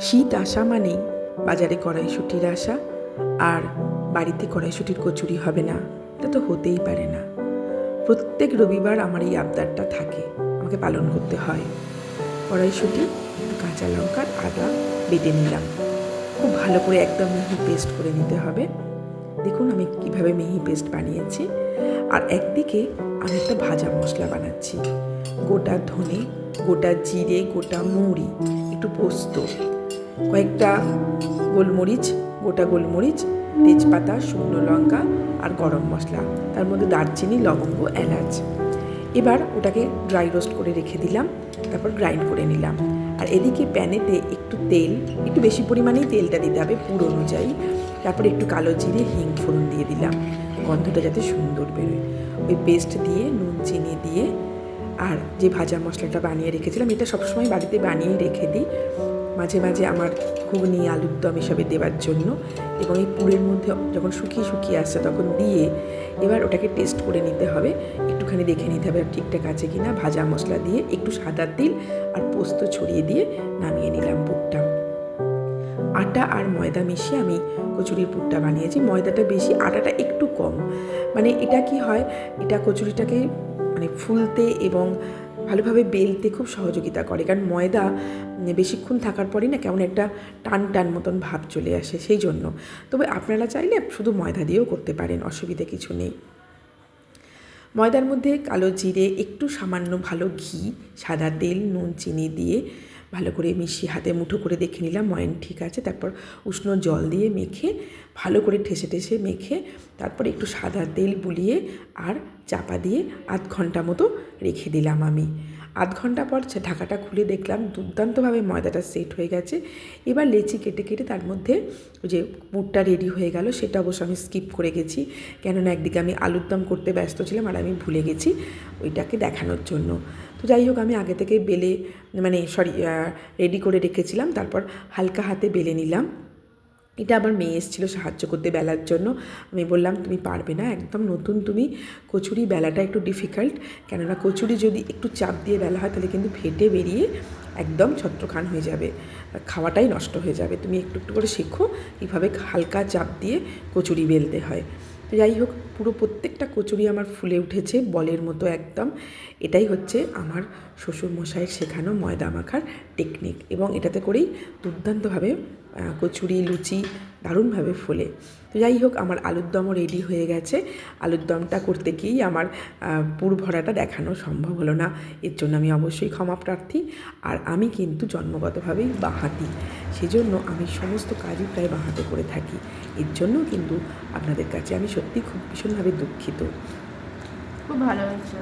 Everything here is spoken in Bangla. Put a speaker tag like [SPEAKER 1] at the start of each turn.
[SPEAKER 1] শীত আসা মানেই বাজারে কড়াইশুটির আসা আর বাড়িতে কড়াইশুটির কচুরি হবে না। তা তো হতেই পারে না। প্রত্যেক রবিবার আমার এই আবদারটা থাকে। আমাকে পালন করতে হয়। কড়াইশুটি, কাঁচা লঙ্কার আদা বেটে নিলাম। খুব ভালো করে একদম মিহি পেস্ট করে নিতে হবে। দেখুন আমি কীভাবে মিহি পেস্ট বানিয়েছি। আর একদিকে আমি একটা ভাজা মশলা বানাচ্ছি। গোটা ধনে, গোটা জিরে, গোটা মুড়ি, একটু পোস্ত। কয়েকটা গোলমরিচ, গোটা গোলমরিচ, তেজপাতা, শুকনো লঙ্কা আর গরম মশলা। তার মধ্যে দারচিনি, লবঙ্গ, এলাচ। এবার ওটাকে ড্রাই রোস্ট করে রেখে দিলাম, তারপর গ্রাইন্ড করে নিলাম। আর এদিকে প্যানেতে একটু তেল, একটু বেশি পরিমাণেই তেলটা দিতে হবে পুর অনুযায়ী। তারপর একটু কালো জিরে, হিং ফোড়ন দিয়ে দিলাম। গন্ধটা যাতে সুন্দর বেরোয়। ওই পেস্ট দিয়ে, নুন, চিনি দিয়ে আর যে ভাজা মশলাটা বানিয়ে রেখেছিলাম, এটা সবসময় বাড়িতে বানিয়ে রেখে দিই। মাঝে মাঝে আমার ঘুগনি, আলুর দম এসবে দেওয়ার জন্য এবং এই পুরের মধ্যে যখন শুকিয়ে শুকিয়ে আসছে তখন দিয়ে এবার ওটাকে টেস্ট করে নিতে হবে। একটুখানি দেখে নিতে হবে ঠিকঠাক আছে কি না ভাজা মশলা দিয়ে একটু সাদা তিল আর পোস্ত ছড়িয়ে দিয়ে নামিয়ে নিলাম পুরটা। আটা আর ময়দা মিশিয়ে আমি কচুরির পুরটা বানিয়েছি। ময়দাটা বেশি, আটাটা একটু কম। মানে এটা কি হয়, এটা কচুরিটাকে মানে ফুলতে এবং ভালোভাবে বেলতে খুব সহযোগিতা করে। কারণ ময়দা বেশিক্ষণ থাকার পরই না কেমন একটা টান টান মতন ভাব চলে আসে, সেই জন্য। তবে আপনারা চাইলে শুধু ময়দা দিয়েও করতে পারেন, অসুবিধা কিছু নেই। ময়দার মধ্যে কালো জিরে, একটু সামান্য ভালো ঘি, সাদা তেল, নুন, চিনি দিয়ে ভালো করে মিশিয়ে হাতে মুঠো করে দেখে নিলাম, ময়ন ঠিক আছে। তারপর উষ্ণ জল দিয়ে মেখে ভালো করে ঠেসে ঠেসে মেখে তারপর একটু সাদা তেল বুলিয়ে আর চাপা দিয়ে আধ ঘণ্টা মতো রেখে দিলাম আমি। আধ ঘণ্টা পর ঢাকাটা খুলে দেখলাম, দুর্দান্তভাবে ময়দাটা সেট হয়ে গেছে। এবার লেচি কেটে কেটে তার মধ্যে যে পুরটা রেডি হয়ে গেল, সেটা অবশ্য আমি স্কিপ করে গেছি। কেননা একদিকে আমি আলুর দম করতে ব্যস্ত ছিলাম আর আমি ভুলে গেছি ওইটাকে দেখানোর জন্য। তো যাই হোক, আমি আগে থেকে বেলে মানে সরি রেডি করে রেখেছিলাম। তারপর হালকা হাতে বেলে নিলাম। এটা আমার মেয়ে এসেছিল সাহায্য করতে বেলার জন্য। আমি বললাম, তুমি পারবে না, একদম নতুন তুমি। কচুরি বেলাটা একটু ডিফিকাল্ট কেননা কচুরি যদি একটু চাপ দিয়ে বেলা হয়, তাহলে কিন্তু ফেটে বেরিয়ে একদম ছত্রখান হয়ে যাবে। খাওয়াটাই নষ্ট হয়ে যাবে। তুমি একটু একটু করে শেখো, কীভাবে হালকা চাপ দিয়ে কচুরি বেলতে হয়। তো যাই হোক, পুরো প্রত্যেকটা কচুরি আমার ফুলে উঠেছে, বলের মতো একদম। এটাই হচ্ছে আমার শ্বশুর মশাইয়ের শেখানো ময়দা মাখার টেকনিক এবং এটাতে করেই দুর্দান্তভাবে কচুরি, লুচি দারুণভাবে ফোলে। তো যাই হোক আমার আলুর দমও রেডি হয়ে গেছে। আলুর দমটা করতে গিয়েই আমার পুর ভরাটা দেখানো সম্ভব হলো না। এর জন্য আমি অবশ্যই ক্ষমা প্রার্থী। আর আমি কিন্তু জন্মগতভাবেই বাঁহাতি। সেজন্য আমি সমস্ত কাজই প্রায় বাঁহাতে করে থাকি। এর জন্য কিন্তু আপনাদের কাছে আমি সত্যি খুব ভীষণভাবে দুঃখিত।
[SPEAKER 2] খুব ভালো হয়েছে।